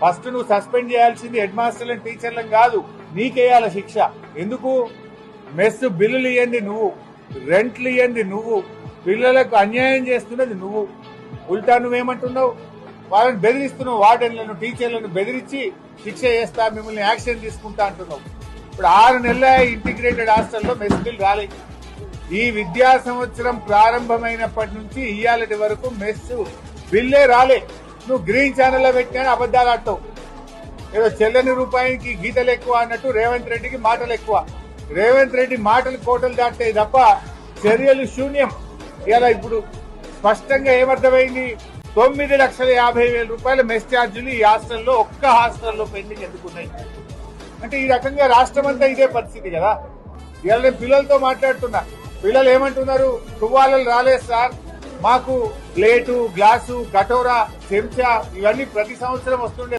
First నువ్వు suspend చేయాల్సింది head మాస్టర్లను టీచర్లను కాదు నీకేయాల శిక్ష. ఎందుకు? మెస్ బిల్లులు ఇయ్యండి నువ్వు రెంట్లు ఇయ్యండి నువ్వు పిల్లలకు అన్యాయం చేస్తున్నది నువ్వు. ఉల్టా నువ్వేమంటున్నావు? వాళ్ళని బెదిరిస్తున్నావు వార్డెన్లను టీచర్లను బెదిరించి శిక్ష చేస్తా మిమ్మల్ని యాక్షన్ తీసుకుంటా అంటున్నావు. ఇప్పుడు ఆరు నెలల ఇంటిగ్రేటెడ్ హాస్టల్లో మెస్ బిల్ రాలేదు ఈ విద్యా సంవత్సరం ప్రారంభమైనప్పటి నుంచి ఇయ్యాలటి వరకు మెస్ బిల్లే రాలే. నువ్వు గ్రీన్ ఛానల్లో పెట్టినా అబద్ధాలు ఆడతావు. ఏదో చెల్లని రూపాయికి గీతలు ఎక్కువ అన్నట్టు రేవంత్ రెడ్డికి మాటలు ఎక్కువ. రేవంత్ రెడ్డి మాటలు కోటలు దాటాయి తప్ప చర్యలు శూన్యం. ఇలా ఇప్పుడు స్పష్టంగా ఏమర్థమైంది? తొమ్మిది లక్షల యాభై వేల రూపాయల మెస్ ఛార్జీలు ఈ హాస్టల్లో ఒక్క హాస్టల్లో పెండింగ్ ఎందుకున్నాయి అంటే ఈ రకంగా రాష్ట్రం అంతా ఇదే పరిస్థితి కదా. ఇవాళ నేను పిల్లలతో మాట్లాడుతున్నా. పిల్లలు ఏమంటున్నారు? తువ్వాలలు రాలేదు సార్. మాకు ప్లేటు గ్లాసు కటోరా చెంచా ఇవన్నీ ప్రతి సంవత్సరం వస్తుండే.